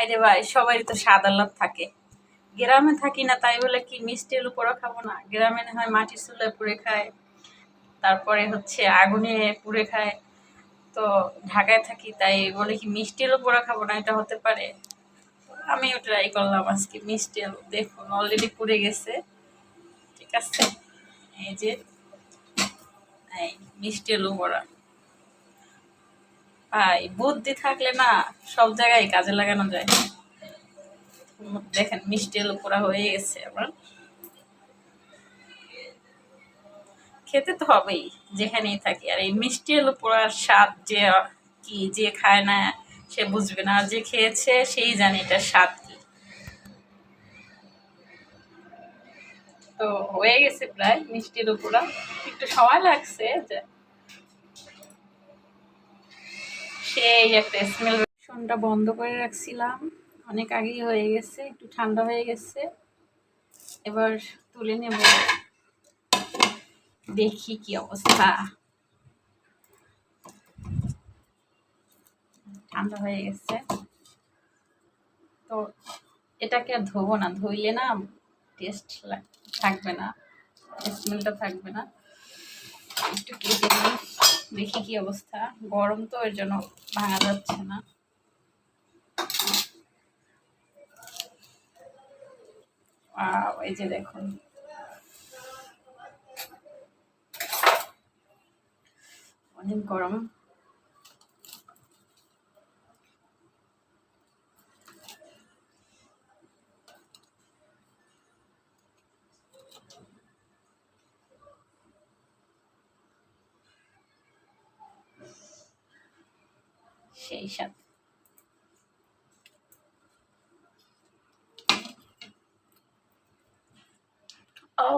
High রে ভাই, সবারই তো স্বাদ আহ্লাদ থাকে। গ্রামে থাকি না, তাই বলে কি মিষ্টি আলু পোড়া খাব না? গ্রামে না হয় মাটির চুলায় পুড়ে খায়, তারপরে হচ্ছে আগুনে পুড়ে খায়। তো ঢাকায় থাকি, তাই বলে কি মিষ্টি আলু পোড়া খাব না, এটা হতে পারে। আমিও ট্রাই করলাম আজকে মিষ্টি আলু। দেখুন অলরেডি পুড়ে গেছে। ঠিক আছে? এই যে, এই মিষ্টি আলু বড়া ভাই, বুদ্ধি থাকলে না সব জায়গায় কাজে লাগানো যায়। দেখেন, মিষ্টি আলু পোড়া হয়ে গেছে আমার খেতে তো হবেই, যেখানেই থাকি। আর এই মিষ্টি আলু পোড়ার স্বাদ যে কি, যে খায় না, সে বুঝবে না। যে খেয়েছে, সেই জানে এটার স্বাদ কি। তো হয়ে গেছে প্রায় মিষ্টির উপরা একটু সময় লাগছে যে সেই একটা স্মেল ভীষণটা বন্ধ করে রাখছিলাম। অনেক আগেই হয়ে গেছে, একটু ঠান্ডা হয়ে গেছে। এবার তুলে নেব। দেখি কি অবস্থা। ঠান্ডা হয়ে গেছে। তো এটাকে আর ধোবো না, ধুইলে না টেস্ট থাকবে না স্মেলটা থাকবে না। একটু কেটে নিই। দেখি কি অবস্থা। গরম তো এর জন্য ভাঙা যাচ্ছে না। এই যে দেখুন। অনেক গরম। সেই সাথে। ও